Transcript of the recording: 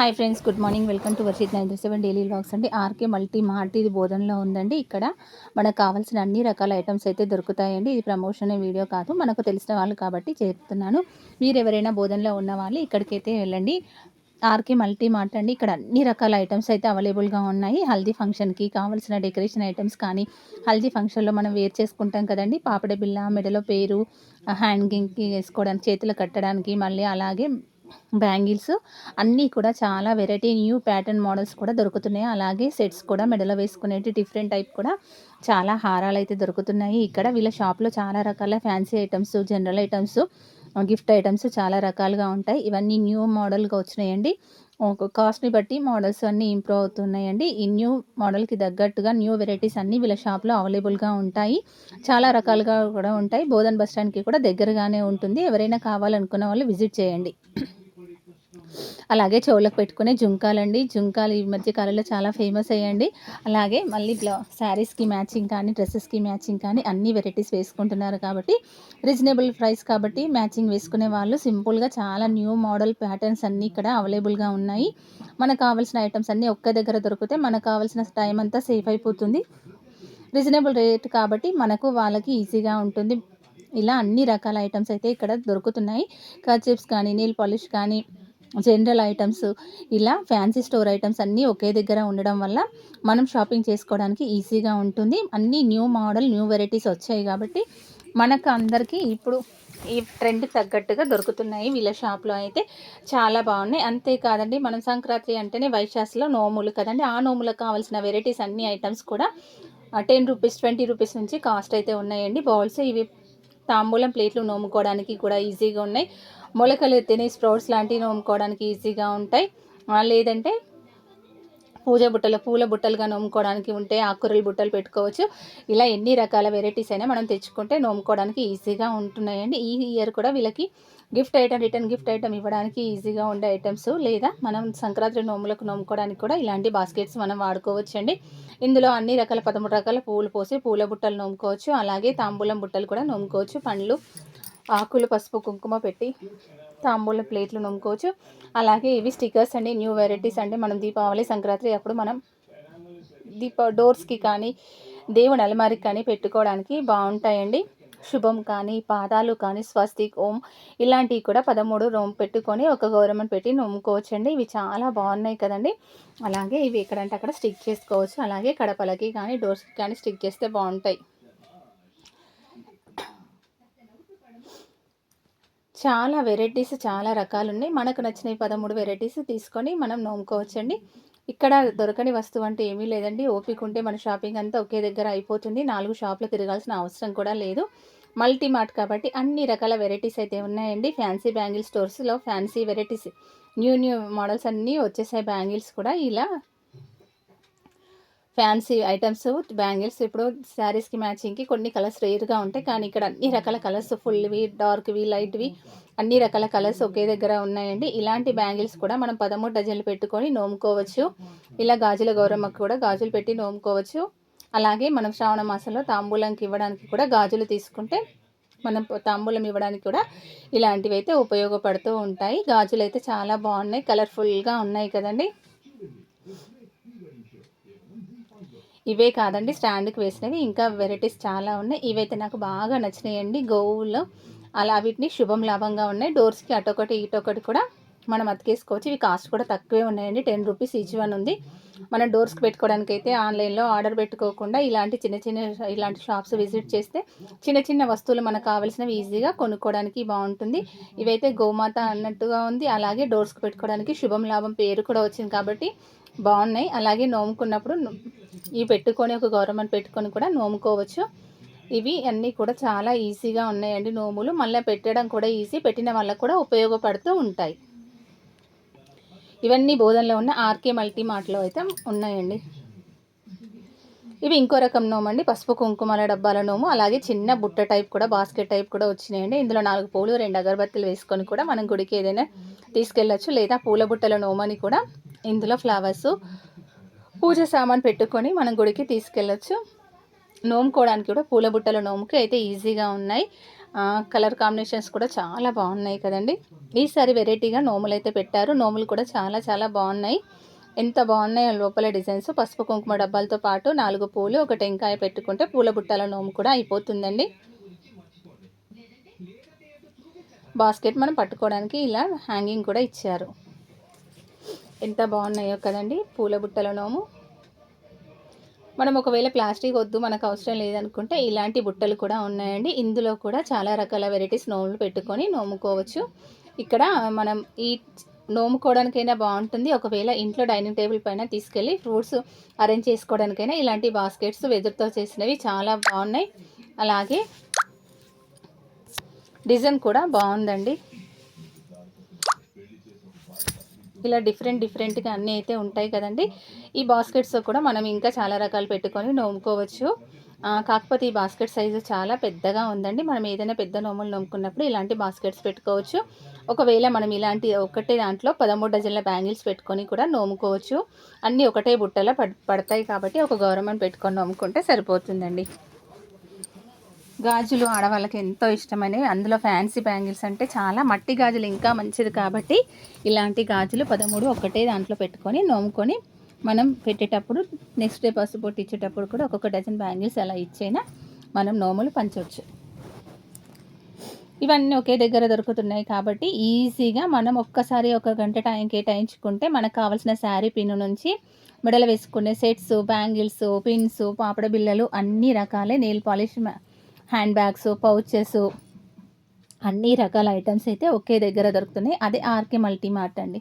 Hi friends good morning welcome to Varshith nine seven daily blogs అండి. RK multi mart ఇది బోధనలో ఉందండి. ఇక్కడ మనకు కావాల్సిన అన్ని రకాల ఐటమ్స్ అయితే దొరుకుతాయండి. ఇది ప్రమోషన్ వీడియో కాదు. మనకు తెలిసిన వాళ్ళు కాబట్టి చెప్తున్నాను. మీరు ఎవరైనా బోధనలో ఉన్న వాళ్ళు ఇక్కడికైతే వెళ్ళండి. ఆర్కే మల్టీ మార్ట్ అండి. ఇక్కడ అన్ని రకాల ఐటమ్స్ అయితే అవైలబుల్గా ఉన్నాయి. హల్దీ ఫంక్షన్కి కావాల్సిన డెకరేషన్ ఐటమ్స్ కానీ హల్దీ ఫంక్షన్లో మనం వేర్ చేసుకుంటాం కదండి. పాపడ బిల్ల మెడలో పేరు హ్యాంగింగ్కి వేసుకోవడానికి చేతులు కట్టడానికి మళ్ళీ అలాగే బ్యాంగిల్స్ అన్నీ కూడా చాలా వెరైటీ న్యూ ప్యాటర్న్ మోడల్స్ కూడా దొరుకుతున్నాయి. అలాగే సెట్స్ కూడా మెడలో వేసుకునేటి డిఫరెంట్ టైప్ కూడా చాలా హారాలు అయితే దొరుకుతున్నాయి. ఇక్కడ వీళ్ళ షాప్లో చాలా రకాల fancy items general items gift items చాలా రకాలుగా ఉంటాయి. ఇవన్నీ న్యూ మోడల్గా వచ్చినాయండి. కాస్ట్ని బట్టి మోడల్స్ అన్నీ ఇంప్రూవ్ అవుతున్నాయండి. ఈ న్యూ మోడల్కి తగ్గట్టుగా న్యూ వెరైటీస్ అన్నీ వీళ్ళ షాప్లో అవైలబుల్గా ఉంటాయి. చాలా రకాలుగా కూడా ఉంటాయి. బోధన్ బస్ స్టాండ్కి కూడా దగ్గరగానే ఉంటుంది. ఎవరైనా కావాలనుకున్న వాళ్ళు విజిట్ చేయండి. అలాగే చెవులకు పెట్టుకునే జుంకాలండి. జుంకాలు ఈ మధ్య కాలంలో చాలా ఫేమస్ అయ్యండి అలాగే మళ్ళీ బ్లౌ శారీస్కి మ్యాచింగ్ కానీ డ్రెస్సెస్కి మ్యాచింగ్ కానీ అన్ని వెరైటీస్ వేసుకుంటున్నారు కాబట్టి రీజనబుల్ ప్రైస్ కాబట్టి మ్యాచింగ్ వేసుకునే వాళ్ళు సింపుల్గా చాలా న్యూ మోడల్ ప్యాటర్న్స్ అన్నీ ఇక్కడ అవైలబుల్గా ఉన్నాయి. మనకు కావాల్సిన ఐటమ్స్ అన్నీ ఒక్క దగ్గర దొరికితే మనకు కావాల్సిన టైం అంతా సేఫ్ అయిపోతుంది. రీజనబుల్ రేట్ కాబట్టి మనకు వాళ్ళకి ఈజీగా ఉంటుంది. ఇలా అన్ని రకాల ఐటమ్స్ అయితే ఇక్కడ దొరుకుతున్నాయి. కర్చిప్స్ కానీ నీల్ పాలిష్ కానీ జనరల్ ఐటమ్స్ ఇలా ఫ్యాన్సీ స్టోర్ ఐటమ్స్ అన్నీ ఒకే దగ్గర ఉండడం వల్ల మనం షాపింగ్ చేసుకోవడానికి ఈజీగా ఉంటుంది. అన్నీ న్యూ మోడల్ న్యూ వెరైటీస్ వచ్చాయి కాబట్టి మనకు అందరికీ ఇప్పుడు ఈ ట్రెండ్ తగ్గట్టుగా దొరుకుతున్నాయి. వీళ్ళ షాప్లో అయితే చాలా బాగున్నాయి. అంతేకాదండి మనం సంక్రాంతి అంటేనే వైశాస్లో నోములు కదండి. ఆ నోములకు కావాల్సిన వెరైటీస్ అన్ని ఐటమ్స్ కూడా టెన్ రూపీస్ ట్వంటీ రూపీస్ నుంచి కాస్ట్ అయితే ఉన్నాయండి. బౌల్స్ ఇవి తాంబూలం ప్లేట్లు నోముకోవడానికి కూడా ఈజీగా ఉన్నాయి. మొలకలు ఎత్తిన స్ప్రౌట్స్ లాంటివి నోముకోవడానికి ఈజీగా ఉంటాయి. లేదంటే పూజ బుట్టలు పూల బుట్టలుగా నోముకోవడానికి ఉంటే ఆకుకూరల బుట్టలు పెట్టుకోవచ్చు. ఇలా ఎన్ని రకాల వెరైటీస్ అయినా మనం తెచ్చుకుంటే నోముకోవడానికి ఈజీగా ఉంటున్నాయండి. ఈ ఇయర్ కూడా వీళ్ళకి gift item return gift item ఇవ్వడానికి ఈజీగా ఉండే ఐటమ్స్ లేదా మనం సంక్రాంతి నోములకు నోముకోవడానికి కూడా ఇలాంటి బాస్కెట్స్ మనం వాడుకోవచ్చు అండి ఇందులో అన్ని రకాల పదమూడు రకాల పూలు పోసి పూల బుట్టలు నోముకోవచ్చు. అలాగే తాంబూలం బుట్టలు కూడా నోముకోవచ్చు. పండ్లు ఆకులు పసుపు కుంకుమ పెట్టి తాంబూల ప్లేట్లు నమ్ముకోవచ్చు అలాగే ఇవి స్టిక్కర్స్ అండి న్యూ వెరైటీస్ అండి మనం దీపావళి సంక్రాంతి అప్పుడు మనం దీప డోర్స్కి కానీ దేవుని అలమారికి కానీ పెట్టుకోవడానికి బాగుంటాయండి. శుభం కానీ పాదాలు కానీ స్వస్తిక్ ఓం ఇలాంటివి కూడా పదమూడు రోమ్ పెట్టుకొని ఒక గౌరవం పెట్టి నమ్ముకోవచ్చండి ఇవి చాలా బాగున్నాయి కదండి. అలాగే ఇవి ఎక్కడంటే అక్కడ స్టిక్ చేసుకోవచ్చు. అలాగే కడపలకి కానీ డోర్స్కి కానీ స్టిక్ చేస్తే బాగుంటాయి. చాలా వెరైటీస్ చాలా రకాలు ఉన్నాయి మనకు నచ్చిన పదమూడు వెరైటీస్ తీసుకొని మనం నోముకోవచ్చండి. ఇక్కడ దొరకని వస్తువు అంటే ఏమీ లేదండి. ఓపిక ఉంటే మన షాపింగ్ అంతా ఒకే దగ్గర అయిపోతుంది. నాలుగు షాపులు తిరగాల్సిన అవసరం కూడా లేదు. మల్టీ మార్ట్ కాబట్టి అన్ని రకాల వెరైటీస్ అయితే ఉన్నాయండి. Fancy bangle స్టోర్స్లో fancy varieties new new models అన్నీ వచ్చేసాయి బ్యాంగిల్స్ కూడా. ఇలా ఫ్యాన్సీ ఐటమ్స్ బ్యాంగిల్స్ ఇప్పుడు శారీస్కి మ్యాచింగ్కి కొన్ని కలర్స్ రేర్గా ఉంటాయి. కానీ ఇక్కడ అన్ని రకాల కలర్స్ ఫుల్వి డార్క్వి లైట్వి అన్ని రకాల కలర్స్ ఒకే దగ్గర ఉన్నాయండి. ఇలాంటి బ్యాంగిల్స్ కూడా మనం పదమూడు డజన్లు పెట్టుకొని నోముకోవచ్చు. ఇలా గాజుల గౌరమ్మకు కూడా గాజులు పెట్టి నోముకోవచ్చు. అలాగే మనం శ్రావణ మాసంలో తాంబూలంకి ఇవ్వడానికి కూడా గాజులు తీసుకుంటే మనం తాంబూలం ఇవ్వడానికి కూడా ఇలాంటివి అయితే ఉపయోగపడుతూ ఉంటాయి. గాజులు అయితే చాలా బాగున్నాయి కలర్ఫుల్గా ఉన్నాయి కదండి. ఇవే కాదండి స్టాండ్కి వేసినవి. ఇంకా వెరైటీస్ చాలా ఉన్నాయి. ఇవైతే నాకు బాగా నచ్చినాయండి గోవుల్లో. అలా వీటిని శుభం లాభంగా ఉన్నాయి. డోర్స్కి అటొకటి ఇటొకటి కూడా మనం అతికేసుకోవచ్చు. ఇవి కాస్ట్ కూడా తక్కువే ఉన్నాయండి. టెన్ రూపీస్ ఈచ్ వన్ ఉంది. మనం డోర్స్కి పెట్టుకోవడానికి అయితే ఆన్లైన్లో ఆర్డర్ పెట్టుకోకుండా ఇలాంటి చిన్న చిన్న ఇలాంటి షాప్స్ విజిట్ చేస్తే చిన్న చిన్న వస్తువులు మనకు కావాల్సినవి ఈజీగా కొనుక్కోవడానికి బాగుంటుంది. ఇవైతే గోమాత అన్నట్టుగా ఉంది. అలాగే డోర్స్కి పెట్టుకోవడానికి శుభం లాభం పేరు కూడా వచ్చింది కాబట్టి బాగున్నాయి. అలాగే నోముకున్నప్పుడు ఇవి పెట్టుకొని ఒక గవర్నమెంట్ పెట్టుకొని కూడా నోముకోవచ్చు. ఇవి అన్నీ కూడా చాలా ఈజీగా ఉన్నాయండి నోములు. మళ్ళీ పెట్టడం కూడా ఈజీ. పెట్టిన వాళ్ళకు కూడా ఉపయోగపడుతూ ఉంటాయి. ఇవన్నీ బోధనలో ఉన్న ఆర్కే మల్టీ మార్ట్లో అయితే ఉన్నాయండి. ఇవి ఇంకో రకం నోము అండి. పసుపు కుంకుమల డబ్బాల నోము అలాగే చిన్న బుట్ట టైప్ కూడా బాస్కెట్ టైప్ కూడా వచ్చినాయండి. ఇందులో నాలుగు పూలు రెండు అగరబత్తులు వేసుకొని కూడా మనం గుడికి ఏదైనా తీసుకెళ్ళచ్చు. లేదా పూల బుట్టల నోమని కూడా ఇందులో ఫ్లవర్స్ పూజ సామాన్ పెట్టుకొని మనం గుడికి తీసుకెళ్ళచ్చు. నోముకోవడానికి కూడా పూల బుట్టల నోముకి అయితే ఈజీగా ఉన్నాయి. కలర్ కాంబినేషన్స్ కూడా చాలా బాగున్నాయి కదండి. ఈసారి వెరైటీగా నోములు అయితే పెట్టారు. నోములు కూడా చాలా చాలా బాగున్నాయి. ఎంత బాగున్నాయో లోపల డిజైన్స్. పసుపు కుంకుమ డబ్బాలతో పాటు నాలుగు పూలు ఒక టెంకాయ పెట్టుకుంటే పూల బుట్టల నోము కూడా అయిపోతుందండి. బాస్కెట్ మనం పట్టుకోవడానికి ఇలా హ్యాంగింగ్ కూడా ఇచ్చారు. ఎంత బాగున్నాయో కదండి పూల బుట్టల నోము. మనం ఒకవేళ ప్లాస్టిక్ వద్దు మనకు అవసరం లేదనుకుంటే ఇలాంటి బుట్టలు కూడా ఉన్నాయండి. ఇందులో కూడా చాలా రకాల వెరైటీస్ నోములు పెట్టుకొని నోముకోవచ్చు. ఇక్కడ మనం ఈ నోముకోవడానికైనా బాగుంటుంది. ఒకవేళ ఇంట్లో డైనింగ్ టేబుల్ పైన తీసుకెళ్ళి ఫ్రూట్స్ అరేంజ్ చేసుకోవడానికైనా ఇలాంటి బాస్కెట్స్ వెదురుతో చేసినవి చాలా బాగున్నాయి. అలాగే డిజైన్ కూడా బాగుందండి. ఇలా డిఫరెంట్ డిఫరెంట్గా అన్నీ అయితే ఉంటాయి కదండి. ఈ బాస్కెట్స్ కూడా మనం ఇంకా చాలా రకాలు పెట్టుకొని నోముకోవచ్చు. కాకపోతే ఈ బాస్కెట్ సైజు చాలా పెద్దగా ఉందండి. మనం ఏదైనా పెద్ద నోములు నోముకున్నప్పుడు ఇలాంటి బాస్కెట్స్ పెట్టుకోవచ్చు. ఒకవేళ మనం ఇలాంటి ఒకటే దాంట్లో పదమూడు డజన్ల బ్యాంగిల్స్ పెట్టుకొని కూడా నోముకోవచ్చు. అన్నీ ఒకటే బుట్టలో పడతాయి కాబట్టి ఒక గవర్నమెంట్ పెట్టుకొని నోముకుంటే సరిపోతుందండి. గాజులు ఆడవాళ్ళకి ఎంతో ఇష్టమైనవి. అందులో ఫ్యాన్సీ బ్యాంగిల్స్ అంటే చాలా మట్టి గాజులు ఇంకా మంచిది కాబట్టి ఇలాంటి గాజులు పదమూడు ఒకటే దాంట్లో పెట్టుకొని నోముకొని మనం పెట్టేటప్పుడు నెక్స్ట్ డే పసుపు పొట్టి ఇచ్చేటప్పుడు కూడా ఒక్కొక్క డజన్ బ్యాంగిల్స్ అలా ఇచ్చైనా మనం నోములు పంచవచ్చు. ఇవన్నీ ఒకే దగ్గర దొరుకుతున్నాయి కాబట్టి ఈజీగా మనం ఒక్కసారి ఒక గంట టైం కేటాయించుకుంటే మనకు కావాల్సిన శారీ పిన్ నుంచి మెడలు వేసుకునే సెట్స్ బ్యాంగిల్స్ పిన్స్ పాపడ బిళ్ళలు అన్ని రకాలే nail polish hand bags pouches అన్ని రకాల ఐటమ్స్ అయితే ఒకే దగ్గర దొరుకుతున్నాయి. అదే ఆర్కే మల్టీ మార్ట్ అండి.